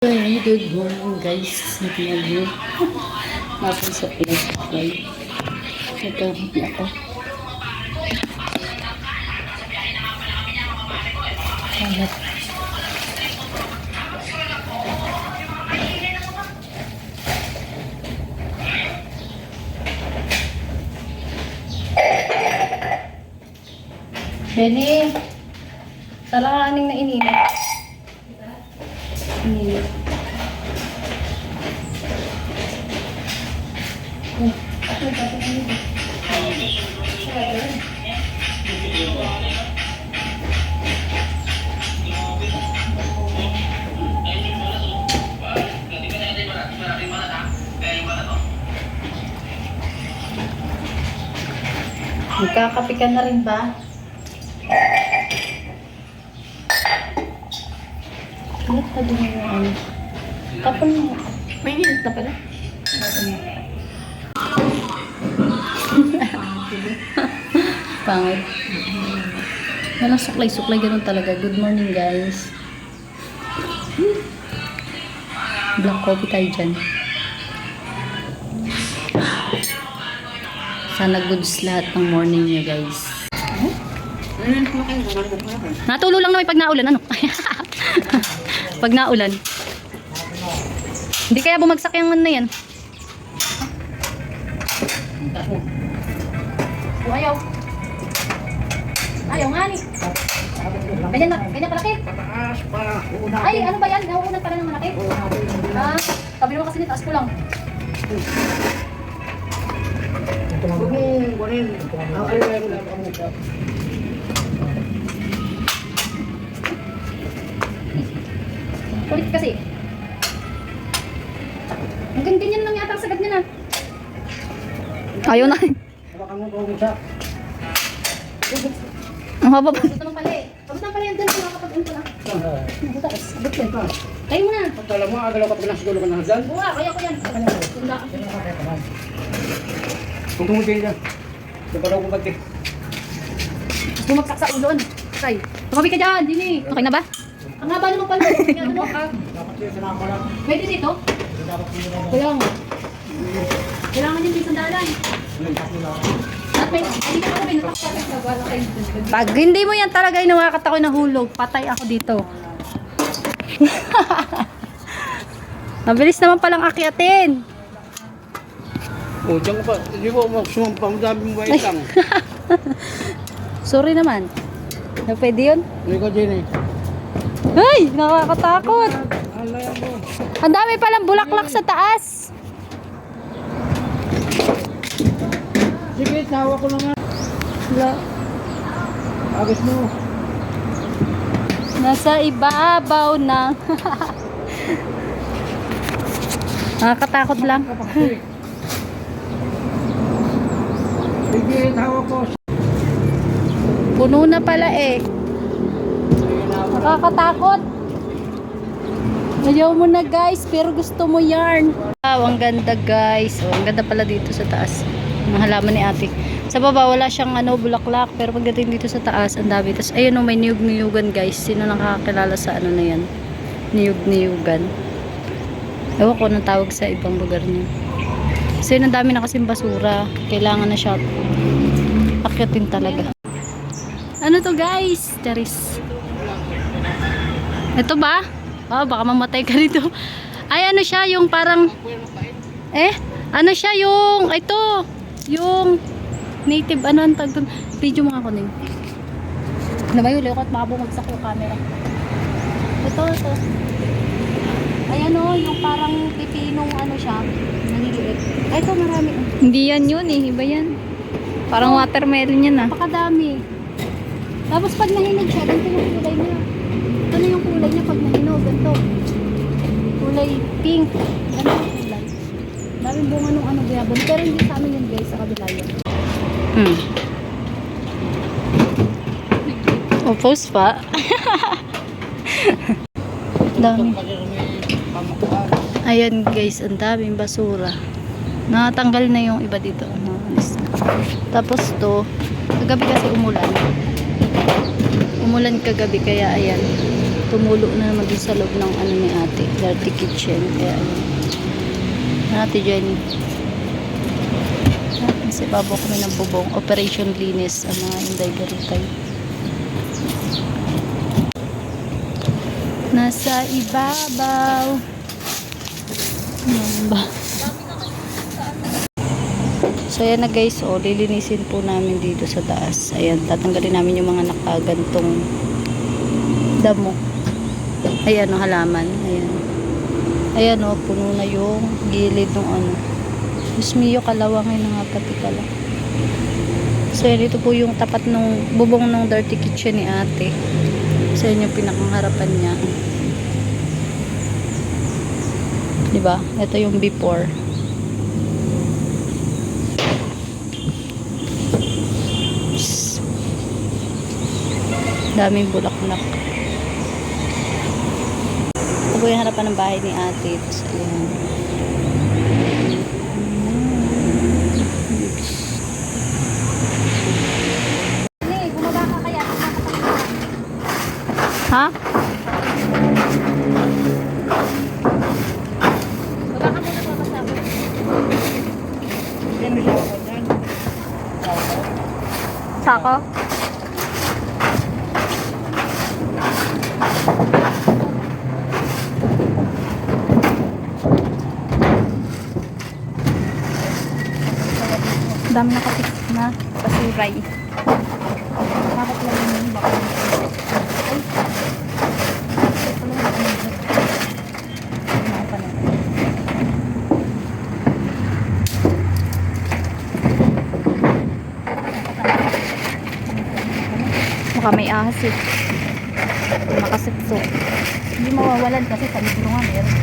Hey, good morning guys. Niyo. Napon sa fly. Nagkamit na ako. Hanap. Benny, talakaning na ininit. Ininit. Magkakape ka na rin ba? Tabi mo yung ano? Tapon mo. May hinit na pala. Pangit. Walang suklay-suklay, ganun talaga. Good morning, guys. Black coffee tayo dyan. Sana goods lahat ng morning niya, guys. Natulo lang naman pag naulan, ano? Pag naulan. Hindi kaya bumagsak yung ano na yan. Oh, ayaw. Ayaw nga ni. Ganyan na, ganyan palaki. Ay, ano ba yan? Nauunan pala ng malaki. Ah, sabi naman kasi ni taas ko lang. Kulit kasi. Hanggang ganyan lang yata ang sagad niya na. Ayaw na. Ang haba pa. Naman pala eh. Abot naman pala yan dun. Nakakapag-un ko na. Butas. Abot yan. Kayo muna. Pagkala mo, agalaw ka pa na siguro ka na dyan. Buwa, kaya ko yan. Tunda. Kung tumutin. Diba daw kung bagti? Bumagsak sa ulon. Tay. Tumabi ka dyan, Dini. Okay na ba? Ang haba naman pala. Kaya? Dapat yun, sinama lang. Pwede dito? Yun lang. Kailangan. Kailangan din may sandalan. At may, hindi ka kayo. Pag hindi mo yan talaga inawakat ako nahulog, patay ako dito. Mabilis naman palang akyatin. O, dyan ka pa. Hindi ko magsumampa. Ang dami mo lang. Sorry naman. Na pwede yun? Hindi ko dyan eh. Ay, nakakatakot. Ang dami palang bulaklak sa taas. Sige, tawa ko na nga. Wala. Agos mo. Nasa ibabaw na. Nakakatakot lang. Sige, tawa ko. Puno na pala eh. Nakakatakot. Ayaw mo na guys, pero gusto mo yarn. Wow, ang ganda guys. Oh, ang ganda pala dito sa taas. Ang halaman ni ate. Sa baba wala siyang ano, bulaklak. Pero pagdating dito sa taas, ang dami. Tapos ayun oh, may niyug-niyugan guys. Sino nakakakilala sa ano na yan? Niyug-niyugan. Ewan ko anong tawag sa ibang lugar niya. Kasi ang dami na kasing basura. Kailangan na siya akyatin talaga. Ano to guys? Charis. Ito ba? Oh, baka mamatay ka dito. Ay, ano siya, yung parang... Eh, ano siya, yung... Ito, yung... Native, ano ang tag doon? Video mo nga ako name. Lumayo, liyo ko at baka bumagsak yung camera. Ito, ito. Ayan o, yung parang pipinong ano siya. Naliliit. Ay, ito marami. oh. Hindi yan yun eh, iba yan. Parang watermelon yan ah. Napakadami. Tapos pag nahinog siya, ganito yung kulay niya. Na yung kulay niya pag nahinog. Ganito. Kulay pink. Ganito yung kulay. Daming bunga nung ano guyabon. Pero hindi sa amin yun guys, sa kabila yun. Hmm. O, post pa. Dami. Ayan guys, ang daming basura. Natanggal na yung iba dito. Naalis na. Tapos to, kagabi kasi umulan. Umulan kagabi kaya ayan. Tumulo na naman din sa loob ng ano ni ate, dirty kitchen. Kaya ayun. Ate Jenny. Kasi babo kami ng bubong. Operation linis ang mga inday garutay. Nasa ibabaw. Ano ba? So ayan na guys, oh, lilinisin po namin dito sa taas. Ayan, tatanggalin namin yung mga nakagantong damo. Ayan oh, halaman. Ayan. Ayan oh, puno na yung gilid ng ano. Diyos mio, kalawangin na nga pati pala. So ayan, ito po yung tapat ng bubong ng dirty kitchen ni ate. So ayan yung pinakang niya. Diba? Ito yung before. Daming bulaklak. Po yung harapan ng bahay ni ate. Tapos ayan. Ha? Baba ka muna po basta ako. Yan, may sawa ko dyan. Sako? Dami nakatik na basuray. Bakit lang yun? Bakit? Baka may ahas eh. Makasipso. Hindi mawawalan kasi sa libro nga meron.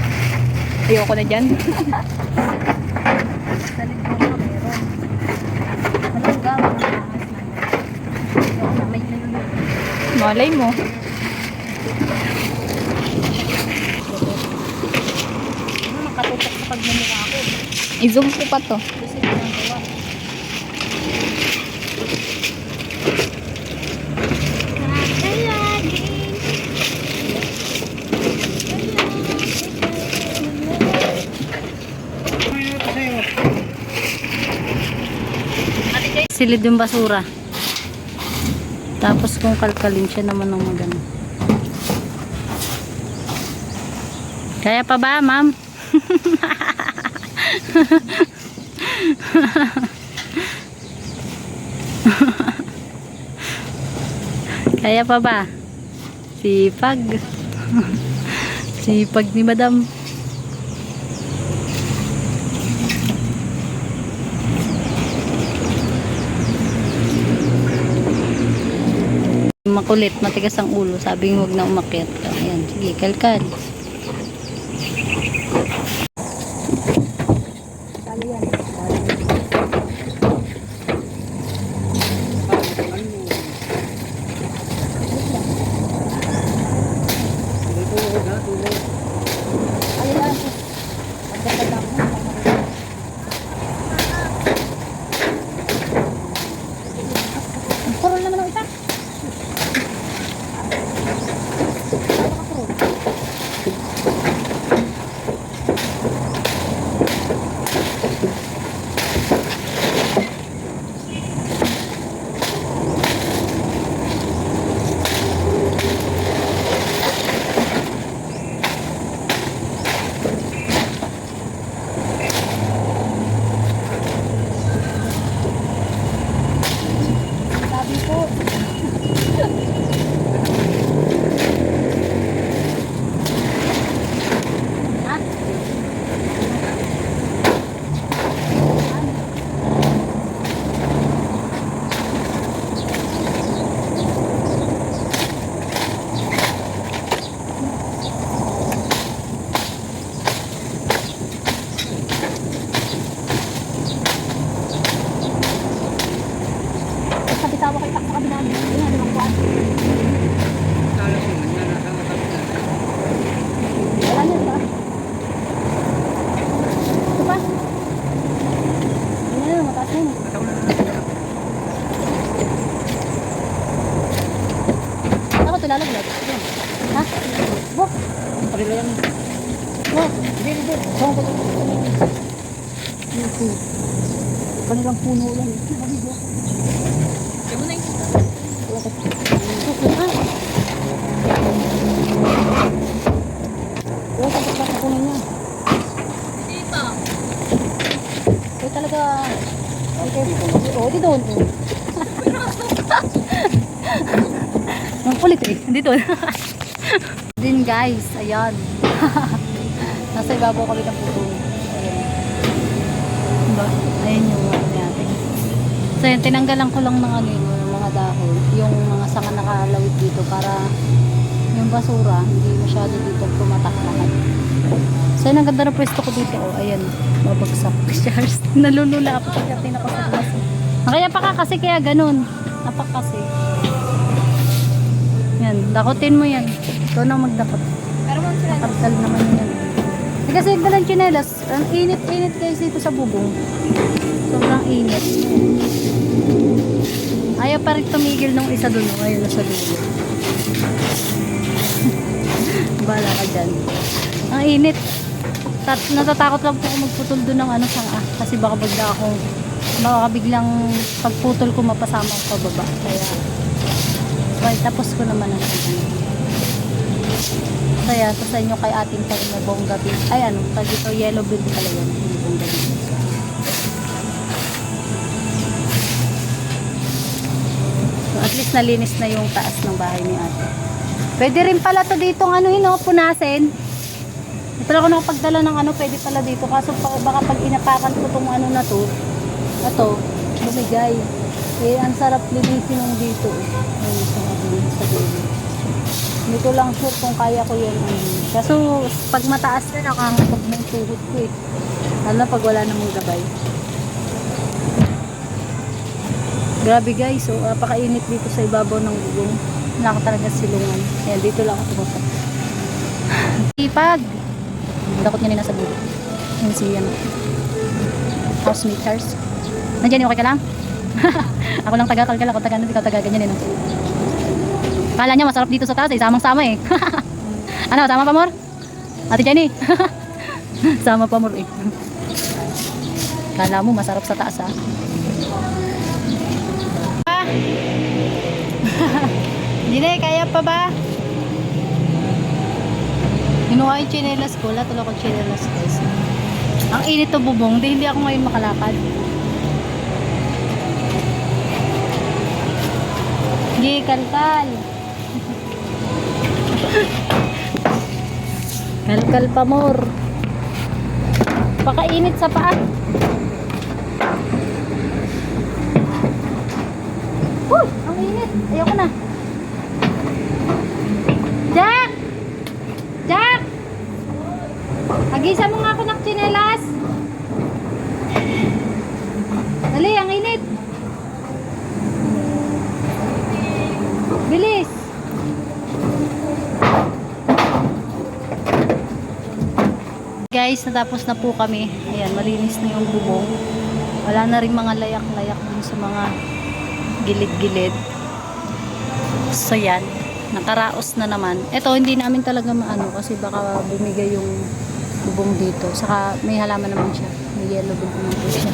Ayoko na dyan. Sa libro nga meron. Walang gawa ng ahas na. Oo na, may nalulog. Malay mo. Ano, nakatutok sa pagmumukha ko. I-zoom ko pa to. Kasi ginagawa. Silid yung basura. Tapos kung kalkalin siya naman ng magano. Kaya pa ba, ma'am? Kaya pa ba? Sipag. Sipag ni madam. Makulit, matigas ang ulo. Sabi huwag na umakyat. Ayan, sige, kalkal. kilala mo. Ha? Bok. Parilo yan. Bok. Hindi, hindi. Saan ko ito? Kanilang puno lang. Nabigo. Kaya mo na yung kita. Bakit? Ha? Oo, tapos sa kapunan niya. Hindi pa. Kaya oh, talaga... Okay, dito. Oo, dito. Oo, dito. Kulit eh, dito. Din guys, ayan. Nasa ibabaw kami ng puto. Ayan. Diba? Ayan yung ano natin. So yun, tinanggalan ko lang ng ano yun, yung mga dahon, yung mga sanga nakalawit dito para yung basura, hindi masyado dito tumatak lahat. So yun, ang ganda ng pwesto ko dito. Oh, ayan, babagsak. Shars, nalulula ako pag atin ako sa. Kaya pa ka kasi kaya ganun. Napak kasi. Dakotin mo yan. Ikaw na magdakot. Pero mo sila. Nakakal naman yan. Eh, kasi yung dalang tsinelas, ang init-init guys dito sa bubong. Sobrang init. Ayaw pa rin tumigil nung isa doon. Ngayon na sa dulo. Bala ka dyan. Ang init. Tat natatakot lang po ako magputol doon ng ano sa ah, kasi baka bigla akong baka biglang pagputol ko mapasama ako pababa. Kaya well, tapos ko naman ang. Kaya to sa inyo kay ating tayo na bongga bean. Ay ano, tag ito yellow bean pala yan. Bongga bean. So at least nalinis na yung taas ng bahay ni ate. Pwede rin pala to dito ano hino, punasin. Ito lang ako nakapagdala ng ano, pwede pala dito. Kaso baka pag inapakan ko tong ano na to, ito, bumigay. Eh, ang sarap linisin ng dito. eh. Ayun, sa dulo, sa dulo. Ko lang sure kung kaya ko yun. Kaso, pag mataas na, nakangapag ng tuhod ko eh. Lalo na pag wala namang gabay. Grabe guys, so apakainit dito sa ibabaw ng bubong. Wala ka talaga silungan. Ayan, dito lang ako tumutok. Ipag! Dakot niya nila sa bulo. Yan si ano. Housemakers. Nandiyan yung okay ka lang? ako lang taga kalkal, ako taga ano, ikaw taga ganyan eh. No? Kala niya masarap dito sa taas eh, samang-sama eh. ano, sama pa mor? Ate Jenny. sama pa mor eh. Kala mo masarap sa taas ah. Hindi na eh, kaya pa ba? Kinuha yung chinelas ko, lahat wala akong chinelas guys. Ang init to bubong, di, hindi ako ngayon makalakad. Gi, kalkal. Kalkal pa more. Pakainit sa paa. Uy, ang init. Ayoko na. Jack! Jack! Agisa mo nga ako ng tsinelas. Dali, ang init. Bilis. Guys, natapos na po kami. Ayan, malinis na yung bubong. Wala na rin mga layak-layak dun sa mga gilid-gilid. So yan, nakaraos na naman. Ito, hindi namin talaga maano kasi baka bumigay yung bubong dito. Saka may halaman naman siya. May yellow bubong naman siya.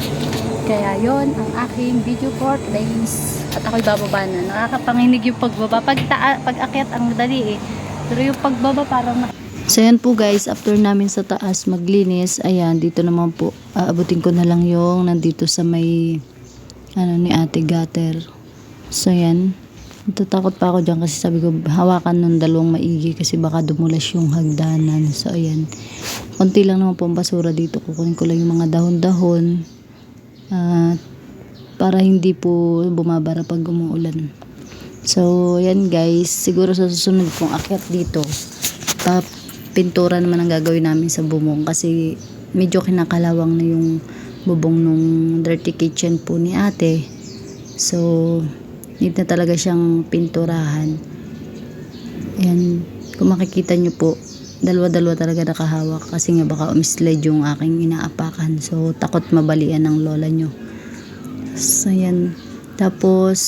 Kaya yon ang aking video for today's. At ako'y bababa na. Nakakapanginig yung pagbaba. Pag, pag akyat ang dali eh. Pero yung pagbaba parang So yan po guys, after namin sa taas maglinis, ayan, dito naman po, aabutin ko na lang yung nandito sa may, ano ni ate gutter. So yan, natatakot pa ako dyan kasi sabi ko, hawakan ng dalawang maigi kasi baka dumulas yung hagdanan. So ayan, konti lang naman po ang basura dito, kukunin ko lang yung mga dahon-dahon, at para hindi po bumabara pag umuulan. So, yan guys. Siguro sa susunod pong akyat dito, tap, pintura naman ang gagawin namin sa bubong kasi medyo kinakalawang na yung bubong nung dirty kitchen po ni ate. So, need na talaga siyang pinturahan. Ayan, kung makikita nyo po, dalawa-dalawa talaga nakahawak kasi nga baka umislide yung aking inaapakan. So, takot mabalian ng lola nyo. So, ayan. Tapos,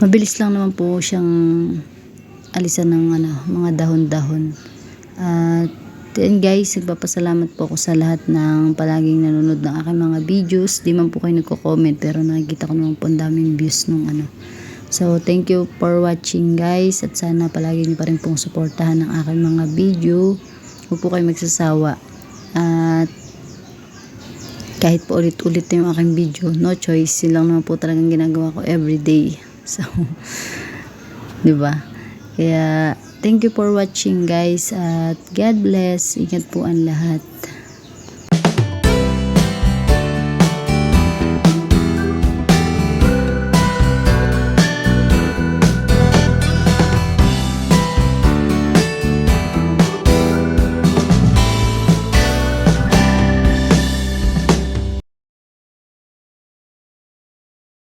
mabilis lang naman po siyang alisan ng ano, mga dahon-dahon. At Then guys, nagpapasalamat po ako sa lahat ng palaging nanonood ng aking mga videos. Di man po kayo nagko-comment pero nakikita ko naman po ang daming views nung ano. So, thank you for watching guys at sana palagi niyo pa rin pong suportahan ang aking mga video. Huwag po kayo magsasawa. At kahit po ulit-ulit na yung aking video, no choice. Yun lang naman po talagang ginagawa ko everyday. So, di ba? Kaya, thank you for watching guys at God bless. Ingat po ang lahat.